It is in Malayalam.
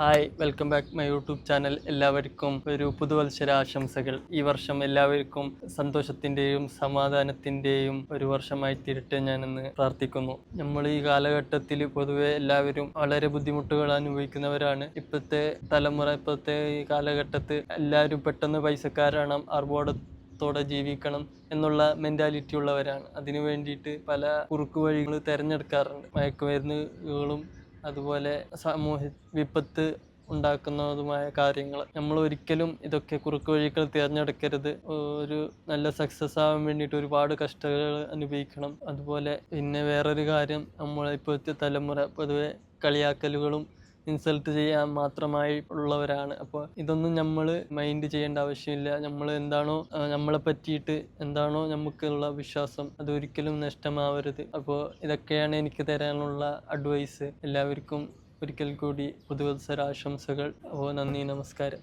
Hi welcome back my YouTube channel എല്ലാവർക്കും ഒരു പുതുവത്സര ആശംസകൾ. ഈ വർഷം എല്ലാവർക്കും സന്തോഷത്തിന്റെയും സമാധാനത്തിന്റെയും ഒരു വർഷമായി തീരട്ടെ ഞാനെന്ന് പ്രാർത്ഥിക്കുന്നു. നമ്മൾ ഈ കാലഘട്ടത്തിൽ പൊതുവെ എല്ലാവരും വളരെ ബുദ്ധിമുട്ടുകൾ അനുഭവിക്കുന്നവരാണ്. ഇപ്പോഴത്തെ തലമുറ ഇപ്പോഴത്തെ ഈ കാലഘട്ടത്തിൽ എല്ലാവരും പെട്ടെന്ന് പൈസക്കാരാണ് ആർഭാടത്തോടെ ജീവിക്കണം എന്നുള്ള മെന്റാലിറ്റി ഉള്ളവരാണ്. അതിനു വേണ്ടിയിട്ട് പല കുറുക്കു വഴികൾ തിരഞ്ഞെടുക്കാറുണ്ട്. മയക്കുമരുന്നുകളും അതുപോലെ സമൂഹ വിപത്ത് ഉണ്ടാക്കുന്നതുമായ കാര്യങ്ങൾ. നമ്മൾ ഒരിക്കലും ഇതൊക്കെ കുറുക്ക് വഴികൾ തിരഞ്ഞെടുക്കരുത്. ഒരു നല്ല സക്സസ് ആവാൻ വേണ്ടിയിട്ട് ഒരുപാട് കഷ്ടതകൾ അനുഭവിക്കണം. അതുപോലെ പിന്നെ വേറൊരു കാര്യം നമ്മൾ ഇപ്പോഴത്തെ തലമുറ പൊതുവെ കളിയാക്കലുകളും ഇൻസൾട്ട് ചെയ്യാൻ മാത്രമായി ഉള്ളവരാണ്. അപ്പോൾ ഇതൊന്നും നമ്മൾ മൈൻഡ് ചെയ്യേണ്ട ആവശ്യമില്ല. നമ്മൾ എന്താണോ നമ്മളെ പറ്റിയിട്ട് എന്താണോ നമുക്കുള്ള വിശ്വാസം അത് ഒരിക്കലും നഷ്ടമാവരുത്. അപ്പോൾ ഇതൊക്കെയാണ് എനിക്ക് തരാനുള്ള അഡ്വൈസ് എല്ലാവർക്കും ഒരിക്കൽ കൂടി പുതുവത്സര ആശംസകൾ അപ്പോൾ നന്ദി നമസ്കാരം.